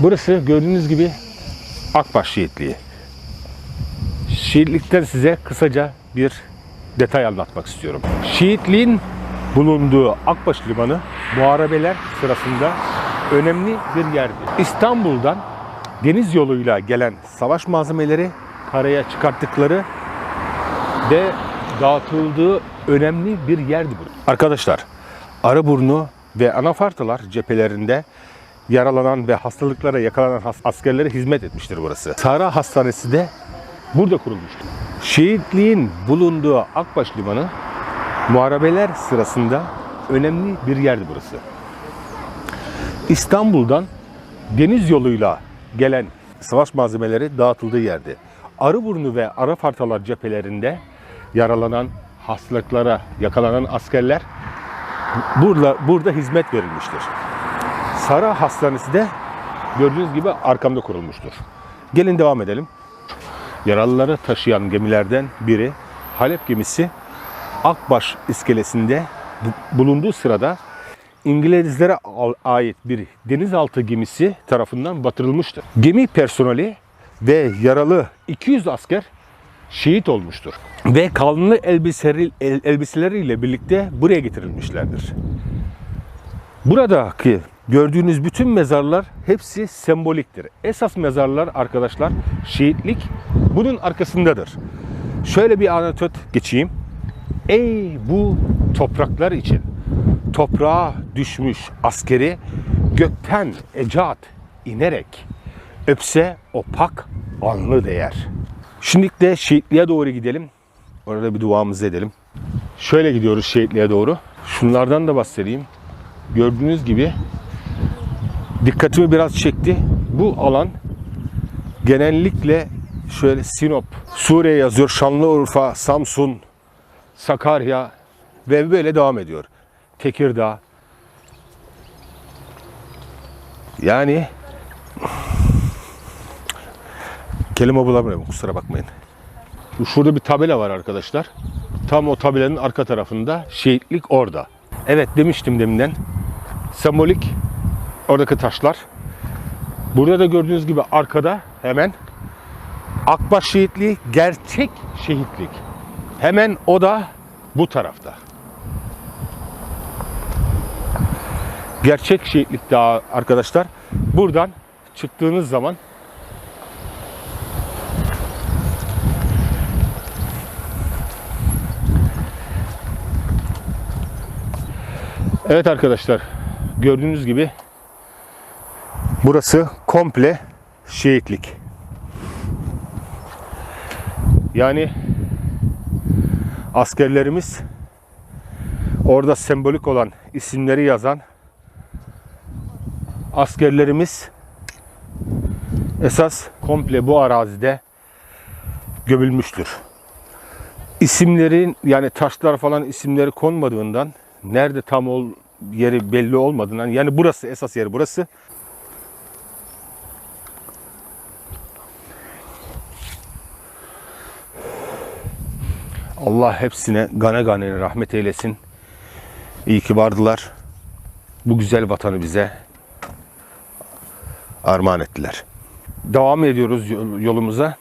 Burası gördüğünüz gibi Akbaş Şehitliği. Şehitlikten size kısaca bir detay anlatmak istiyorum. Şehitliğin bulunduğu Akbaş Limanı muharebeler sırasında önemli bir yerdi. İstanbul'dan deniz yoluyla gelen savaş malzemeleri karaya çıkarttıkları ve dağıtıldığı önemli bir yerdi bu. Arkadaşlar, Arıburnu ve Anafartalar cephelerinde yaralanan ve hastalıklara yakalanan askerlere hizmet etmiştir burası. Sahra Hastanesi de burada kurulmuştur. Şehitliğin bulunduğu Akbaş Limanı muharebeler sırasında önemli bir yerdi burası. İstanbul'dan deniz yoluyla gelen savaş malzemeleri dağıtıldığı yerdi. Arıburnu ve Arafartalar cephelerinde yaralanan, hastalıklara yakalanan askerler burada, burada hizmet verilmiştir. Sara Hastanesi de gördüğünüz gibi arkamda kurulmuştur. Gelin devam edelim. Yaralıları taşıyan gemilerden biri Halep gemisi Akbaş iskelesinde bu- bulunduğu sırada İngilizlere ait bir denizaltı gemisi tarafından batırılmıştır. Gemi personeli ve yaralı 200 asker şehit olmuştur. Ve kanlı elbiseleri, el- elbiseleriyle birlikte buraya getirilmişlerdir. Buradaki gördüğünüz bütün mezarlar hepsi semboliktir. Esas mezarlar arkadaşlar şehitlik bunun arkasındadır. Şöyle bir anekdot geçeyim. Ey bu topraklar için toprağa düşmüş askeri gökten ecat inerek öpse o pak anlı değer. Şimdi de şehitliğe doğru gidelim. Orada bir duamızı edelim. Şöyle gidiyoruz şehitliğe doğru. Şunlardan da bahsedeyim gördüğünüz gibi dikkatimi biraz çekti. Bu alan genellikle şöyle Sinop, Suriye yazıyor, Şanlıurfa, Samsun, Sakarya ve böyle devam ediyor. Tekirdağ. Yani kelime bulamıyorum kusura bakmayın. Şurada bir tabela var arkadaşlar. Tam o tabelanın arka tarafında şehitlik orada. Evet demiştim deminden. Sembolik oradaki taşlar. Burada da gördüğünüz gibi arkada hemen Akbaş şehitliği gerçek şehitlik. Hemen o da bu tarafta. Gerçek şehitlik daha arkadaşlar. Buradan çıktığınız zaman Evet arkadaşlar gördüğünüz gibi burası komple şehitlik. Yani askerlerimiz orada sembolik olan isimleri yazan askerlerimiz esas komple bu arazide gömülmüştür. İsimlerin yani taşlar falan isimleri konmadığından nerede tam ol yeri belli olmadığından yani burası esas yeri burası. Allah hepsine gane gane rahmet eylesin. İyi ki vardılar. Bu güzel vatanı bize armağan ettiler. Devam ediyoruz yol- yolumuza.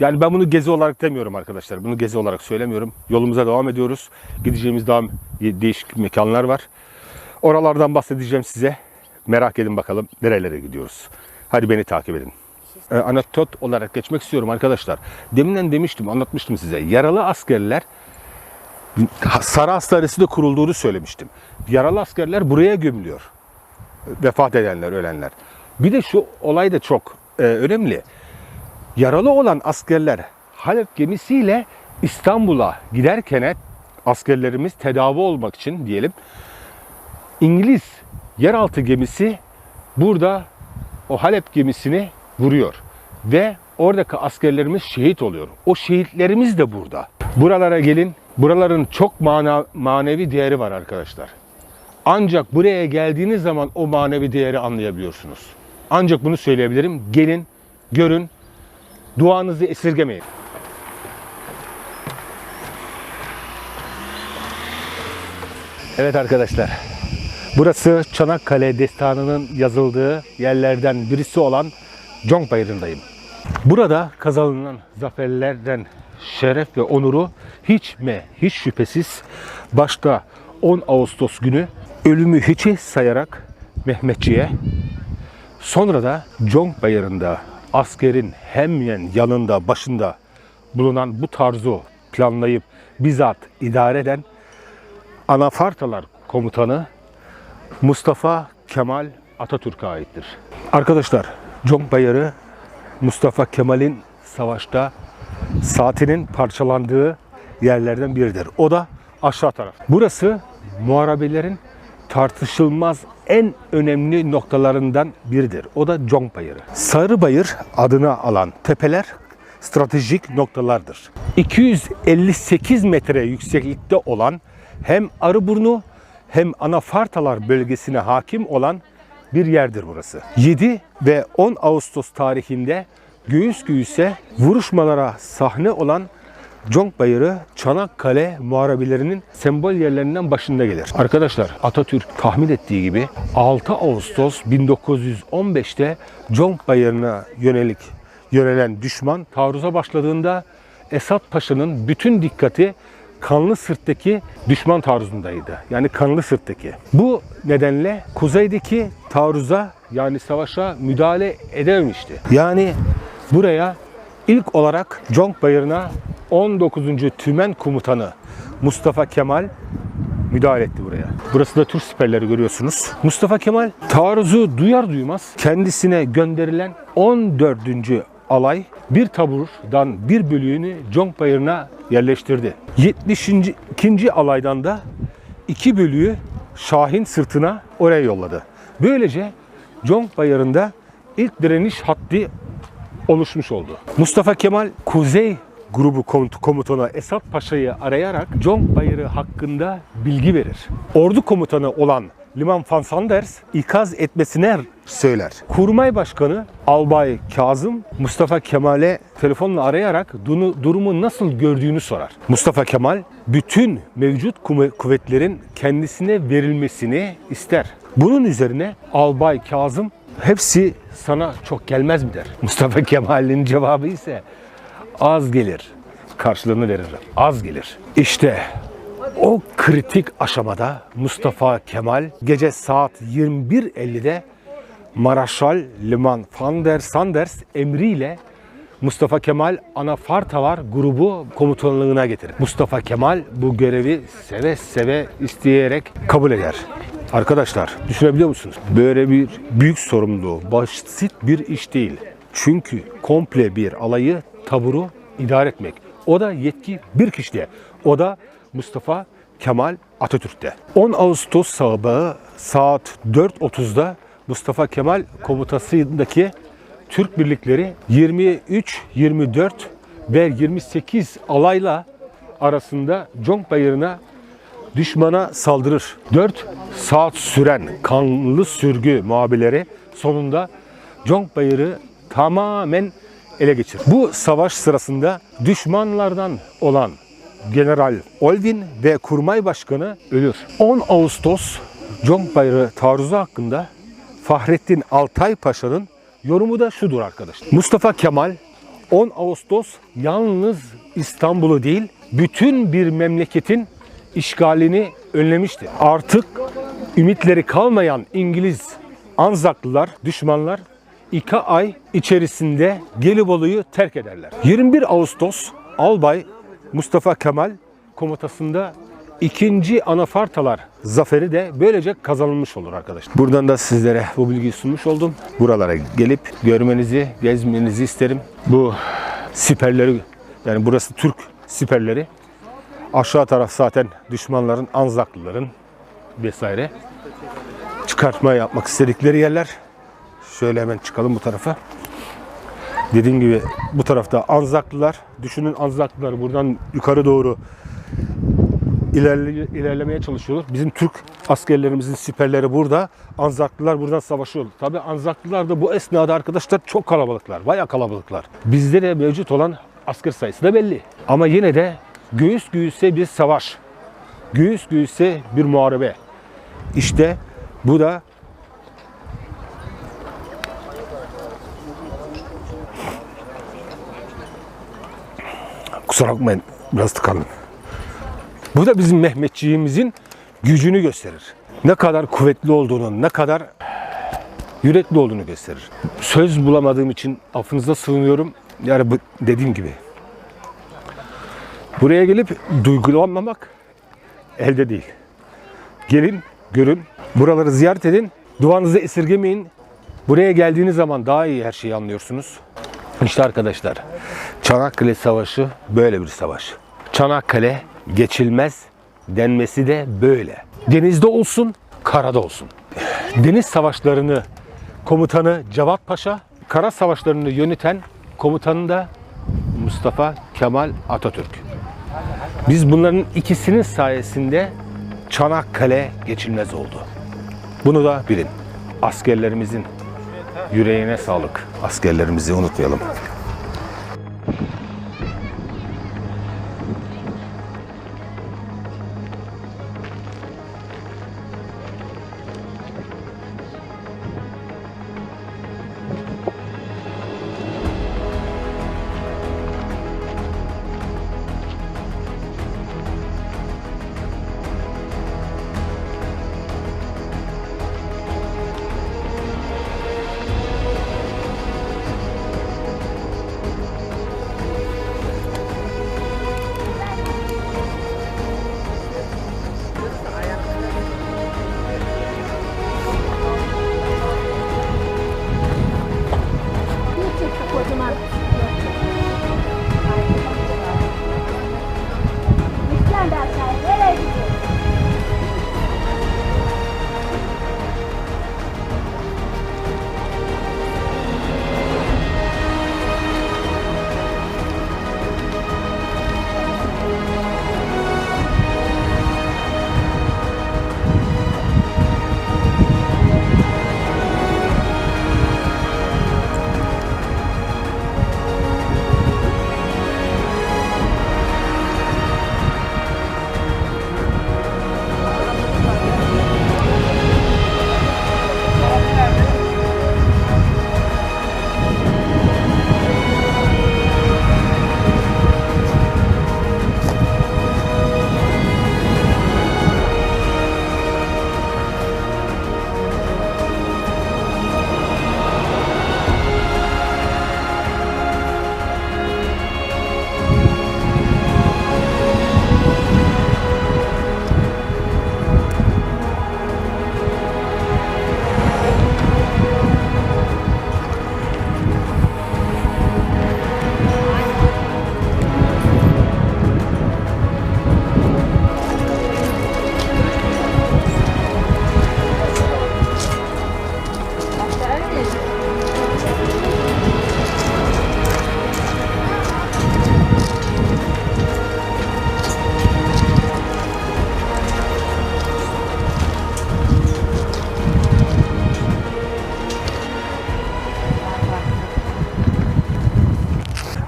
Yani ben bunu gezi olarak demiyorum arkadaşlar. Bunu gezi olarak söylemiyorum. Yolumuza devam ediyoruz. Gideceğimiz daha değişik mekanlar var. Oralardan bahsedeceğim size. Merak edin bakalım nerelere gidiyoruz. Hadi beni takip edin. Ee, anekdot olarak geçmek istiyorum arkadaşlar. Deminden demiştim, anlatmıştım size. Yaralı askerler Sarı Hastanesi de kurulduğunu söylemiştim. Yaralı askerler buraya gömülüyor. Vefat edenler, ölenler. Bir de şu olay da çok e, önemli. Yaralı olan askerler Halep gemisiyle İstanbul'a giderken askerlerimiz tedavi olmak için diyelim İngiliz yeraltı gemisi burada o Halep gemisini vuruyor ve oradaki askerlerimiz şehit oluyor. O şehitlerimiz de burada. Buralara gelin. Buraların çok mana, manevi değeri var arkadaşlar. Ancak buraya geldiğiniz zaman o manevi değeri anlayabiliyorsunuz. Ancak bunu söyleyebilirim. Gelin, görün, duanızı esirgemeyin. Evet arkadaşlar. Burası Çanakkale destanının yazıldığı yerlerden birisi olan Conk Bayırı'ndayım. Burada kazanılan zaferlerden şeref ve onuru hiç mi hiç şüphesiz başta 10 Ağustos günü ölümü hiçi sayarak Mehmetçiğe sonra da Conk Bayırı'nda askerin hemen yanında başında bulunan bu tarzu planlayıp bizzat idare eden Anafartalar komutanı Mustafa Kemal Atatürk'e aittir. Arkadaşlar Conk Bayırı Mustafa Kemal'in savaşta saatinin parçalandığı yerlerden biridir. O da aşağı taraf. Burası muharebelerin tartışılmaz en önemli noktalarından biridir. O da Conk Bayırı. Sarı Bayır adını alan tepeler stratejik noktalardır. 258 metre yükseklikte olan hem Arıburnu hem Anafartalar bölgesine hakim olan bir yerdir burası. 7 ve 10 Ağustos tarihinde göğüs göğüse vuruşmalara sahne olan Conk Bayırı Çanakkale muharebelerinin sembol yerlerinden başında gelir. Arkadaşlar Atatürk tahmin ettiği gibi 6 Ağustos 1915'te Conk Bayırı'na yönelik yönelen düşman taarruza başladığında Esat Paşa'nın bütün dikkati Kanlı Sırt'taki düşman taarruzundaydı. Yani Kanlı Sırt'taki. Bu nedenle kuzeydeki taarruza yani savaşa müdahale edememişti. Yani buraya ilk olarak Conk Bayırı'na 19. Tümen Komutanı Mustafa Kemal müdahale etti buraya. Burası da Türk siperleri görüyorsunuz. Mustafa Kemal taarruzu duyar duymaz kendisine gönderilen 14. alay bir taburdan bir bölüğünü Conk Bayırı'na yerleştirdi. 72. alaydan da iki bölüğü Şahin sırtına oraya yolladı. Böylece Conk Bayırı'nda ilk direniş hattı oluşmuş oldu. Mustafa Kemal Kuzey grubu komut- komutanı Esat Paşa'yı arayarak Conk Bayırı hakkında bilgi verir. Ordu komutanı olan Liman van Sanders ikaz etmesine söyler. Kurmay Başkanı Albay Kazım Mustafa Kemal'e telefonla arayarak dunu- durumu nasıl gördüğünü sorar. Mustafa Kemal bütün mevcut kuvvetlerin kendisine verilmesini ister. Bunun üzerine Albay Kazım hepsi sana çok gelmez mi der. Mustafa Kemal'in cevabı ise az gelir. Karşılığını verir. Az gelir. İşte o kritik aşamada Mustafa Kemal gece saat 21.50'de Maraşal Liman van der Sanders emriyle Mustafa Kemal Anafartalar grubu komutanlığına getirir. Mustafa Kemal bu görevi seve seve isteyerek kabul eder. Arkadaşlar düşünebiliyor musunuz? Böyle bir büyük sorumluluğu basit bir iş değil. Çünkü komple bir alayı taburu idare etmek. O da yetki bir kişide. O da Mustafa Kemal Atatürk'te. 10 Ağustos sabahı saat 4.30'da Mustafa Kemal komutasındaki Türk birlikleri 23, 24 ve 28 alayla arasında Conk Bayırı'na düşmana saldırır. 4 saat süren kanlı sürgü muhabileri sonunda Conk Bayırı tamamen ele geçirir. Bu savaş sırasında düşmanlardan olan General Olvin ve Kurmay Başkanı ölür. 10 Ağustos Conk Bayırı taarruzu hakkında Fahrettin Altay Paşa'nın yorumu da şudur arkadaşlar. Mustafa Kemal 10 Ağustos yalnız İstanbul'u değil bütün bir memleketin işgalini önlemişti. Artık ümitleri kalmayan İngiliz Anzaklılar, düşmanlar iki ay içerisinde Gelibolu'yu terk ederler. 21 Ağustos Albay Mustafa Kemal komutasında ikinci Anafartalar zaferi de böylece kazanılmış olur arkadaşlar. Buradan da sizlere bu bilgiyi sunmuş oldum. Buralara gelip görmenizi, gezmenizi isterim. Bu siperleri yani burası Türk siperleri. Aşağı taraf zaten düşmanların, Anzaklıların vesaire çıkartma yapmak istedikleri yerler. Şöyle hemen çıkalım bu tarafa. Dediğim gibi bu tarafta Anzaklılar. Düşünün Anzaklılar buradan yukarı doğru ilerle, ilerlemeye çalışıyorlar. Bizim Türk askerlerimizin siperleri burada. Anzaklılar buradan savaşıyor. Tabi Anzaklılar da bu esnada arkadaşlar çok kalabalıklar. Bayağı kalabalıklar. Bizde de mevcut olan asker sayısı da belli. Ama yine de göğüs göğüse bir savaş. Göğüs göğüse bir muharebe. İşte bu da Kusura bakmayın biraz tıkandım. Bu da bizim Mehmetçiğimizin gücünü gösterir. Ne kadar kuvvetli olduğunu, ne kadar yürekli olduğunu gösterir. Söz bulamadığım için affınıza sığınıyorum. Yani bu dediğim gibi. Buraya gelip duygulanmamak elde değil. Gelin, görün, buraları ziyaret edin. Duanızı esirgemeyin. Buraya geldiğiniz zaman daha iyi her şeyi anlıyorsunuz. İşte arkadaşlar, Çanakkale Savaşı böyle bir savaş. Çanakkale geçilmez denmesi de böyle. Denizde olsun, karada olsun. Deniz savaşlarını komutanı Cevat Paşa, kara savaşlarını yöneten komutanı da Mustafa Kemal Atatürk. Biz bunların ikisinin sayesinde Çanakkale geçilmez oldu. Bunu da bilin. Askerlerimizin yüreğine sağlık. Askerlerimizi unutmayalım.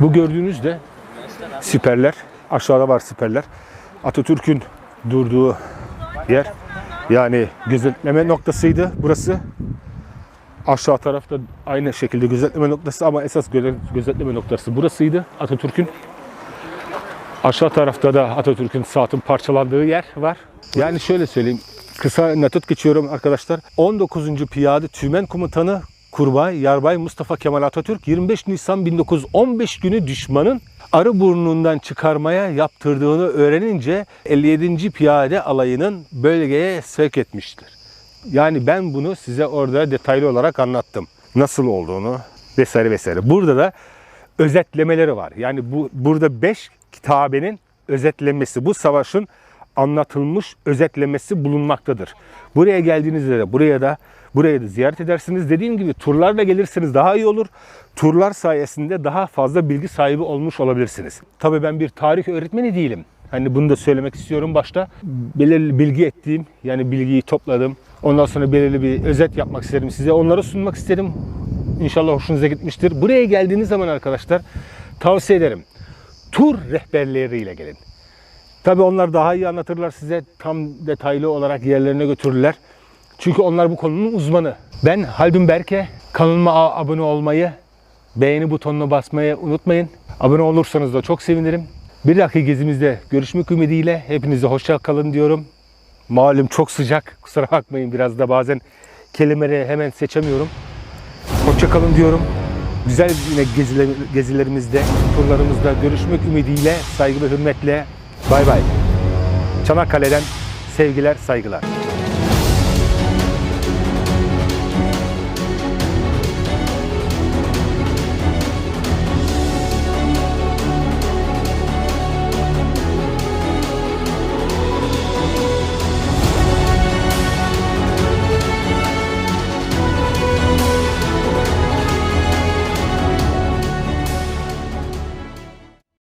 Bu gördüğünüz de siperler. Aşağıda var siperler. Atatürk'ün durduğu yer. Yani gözetleme noktasıydı burası. Aşağı tarafta aynı şekilde gözetleme noktası ama esas göze- gözetleme noktası burasıydı Atatürk'ün. Aşağı tarafta da Atatürk'ün saatin parçalandığı yer var. Yani şöyle söyleyeyim. Kısa natot geçiyorum arkadaşlar. 19. Piyade Tümen Komutanı Kurbay Yarbay Mustafa Kemal Atatürk 25 Nisan 1915 günü düşmanın arı burnundan çıkarmaya yaptırdığını öğrenince 57. Piyade alayının bölgeye sevk etmiştir. Yani ben bunu size orada detaylı olarak anlattım. Nasıl olduğunu vesaire vesaire. Burada da özetlemeleri var. Yani bu burada 5 kitabenin özetlenmesi, bu savaşın anlatılmış özetlemesi bulunmaktadır. Buraya geldiğinizde de buraya da buraya da ziyaret edersiniz. Dediğim gibi turlarla gelirseniz daha iyi olur. Turlar sayesinde daha fazla bilgi sahibi olmuş olabilirsiniz. Tabii ben bir tarih öğretmeni değilim. Hani bunu da söylemek istiyorum başta. Belirli bilgi ettiğim, yani bilgiyi topladım. Ondan sonra belirli bir özet yapmak isterim size. Onları sunmak isterim. İnşallah hoşunuza gitmiştir. Buraya geldiğiniz zaman arkadaşlar tavsiye ederim. Tur rehberleriyle gelin. Tabii onlar daha iyi anlatırlar size. Tam detaylı olarak yerlerine götürürler. Çünkü onlar bu konunun uzmanı. Ben Haldun Berke. Kanalıma abone olmayı, beğeni butonuna basmayı unutmayın. Abone olursanız da çok sevinirim. Bir dahaki gezimizde görüşmek ümidiyle hepinize hoşça kalın diyorum. Malum çok sıcak. Kusura bakmayın biraz da bazen kelimeleri hemen seçemiyorum. Hoşça kalın diyorum. Güzel yine geziler- gezilerimizde, turlarımızda görüşmek ümidiyle, saygı ve hürmetle. Bay bay. Çanakkale'den sevgiler, saygılar.